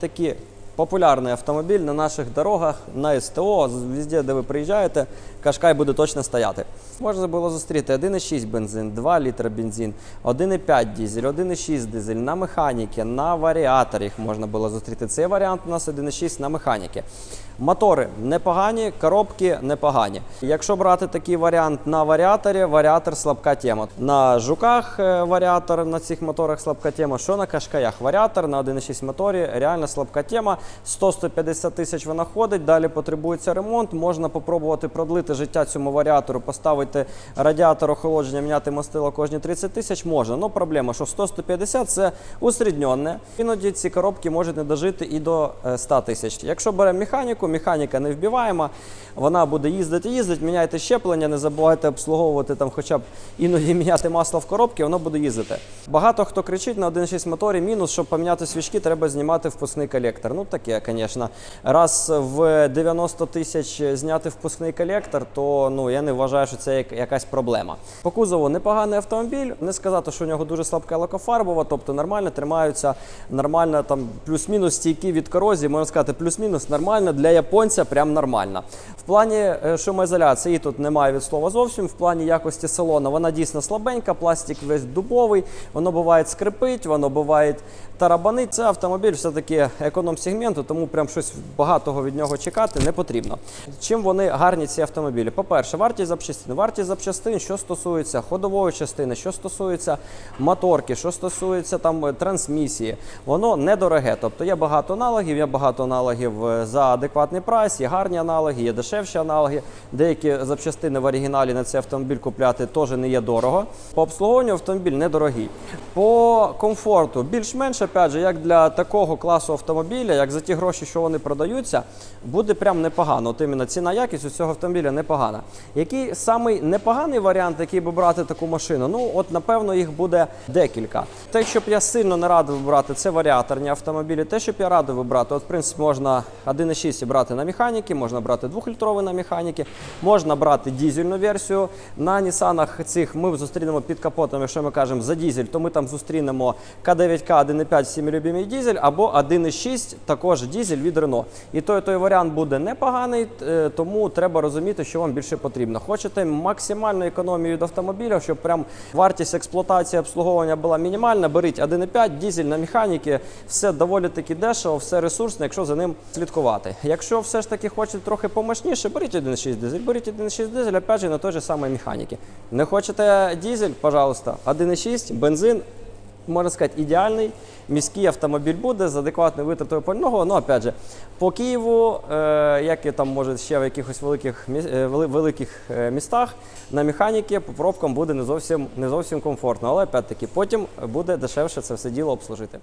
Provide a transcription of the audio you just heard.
Такий популярний автомобіль на наших дорогах, на СТО, везде, де ви приїжджаєте, Кашкай буде точно стояти. Можна було зустріти 1,6 бензин, 2 літра бензин, 1,5 дизель, 1,6 дизель на механіки, на варіаторі їх можна було зустріти. Цей варіант у нас 1,6 на механіки. Мотори непогані, коробки непогані. Якщо брати такий варіант на варіаторі, варіатор слабка тема. На жуках е, варіатор на цих моторах слабка тема. Що на кашкаях? Варіатор на 1,6 моторі реально слабка тема. 100-150 тисяч вона ходить. Далі потребується ремонт. Можна попробувати продлити життя цьому варіатору, поставити радіатор охолодження, міняти мастило кожні 30 тисяч. Можна. Ну проблема, що 100-150 це усередньонне. Іноді ці коробки можуть не дожити і до е, 100 тисяч. Якщо беремо механіку, механіка не вбиваємо, вона буде їздити, їздити, міняйте щеплення, не забувайте обслуговувати там, хоча б іноді міняти масло в коробці, воно буде їздити. Багато хто кричить на 1.6 моторі, мінус, щоб поміняти свічки, треба знімати впускний колектор. Ну таке, звісно. Раз в 90 тисяч зняти впускний колектор, то ну я не вважаю, що це якась проблема. По кузову непоганий автомобіль. Не сказати, що у нього дуже слабка лакофарбова, тобто нормально тримаються, нормально там плюс-мінус стійкі від корозії, можна сказати, плюс-мінус нормально для японця, прям нормально. В плані е, шумоізоляції тут немає від слова зовсім. В плані якості салона вона дійсно слабенька, пластик весь дубовий, воно буває скрипить, воно буває тарабанить. Це автомобіль все-таки економ-сегменту, тому прям щось багатого від нього чекати не потрібно. Чим вони гарні ці автомобілі? По-перше, вартість запчастин. Вартість запчастин, що стосується ходової частини, що стосується моторки, що стосується там е, трансмісії, воно недороге. Тобто є багато аналогів, є багато аналогів е, за адекватний прайс, є гарні аналоги, є дешевші аналоги. Деякі запчастини в оригіналі на цей автомобіль купляти теж не є дорого. По обслуговуванню автомобіль недорогий. По комфорту більш-менш, опять же, як для такого класу автомобіля, як за ті гроші, що вони продаються, буде прям непогано. От іменно ціна якість у цього автомобіля непогана. Який самий непоганий варіант, який би брати таку машину? Ну, от напевно, їх буде декілька. Те, що б я сильно не радив брати, це варіаторні автомобілі. Те, що б я радив вибрати, от в принципі можна 1,6 брати на механіки, можна брати 2-літровий на механіки, можна брати дізельну версію. На Нісанах цих ми зустрінемо під капотом, якщо ми кажемо за дізель, то ми там зустрінемо К9К 1,5 всіми любимий дізель або 1,6 також дізель від Renault. І той той варіант буде непоганий, е, тому треба розуміти, що вам більше потрібно. Хочете максимальну економію від автомобіля, щоб прям вартість експлуатації обслуговування була мінімальна. Беріть 1,5 дізель на механіки, все доволі таки дешево, все ресурсно, якщо за ним слідкувати. Якщо все ж таки хочете трохи помощніше, беріть 1,6 дизель, беріть 1,6 дизель, опять же на той же самій механіки. Не хочете дізель, пожалуйста, 1,6, бензин, можна сказати, ідеальний міський автомобіль буде з адекватною витратою пального. Ну, опять же, по Києву, е, як і там може ще в якихось великих, е, великих е, містах, на механіки по пробкам буде не зовсім, не зовсім комфортно. Але опять таки потім буде дешевше це все діло обслужити.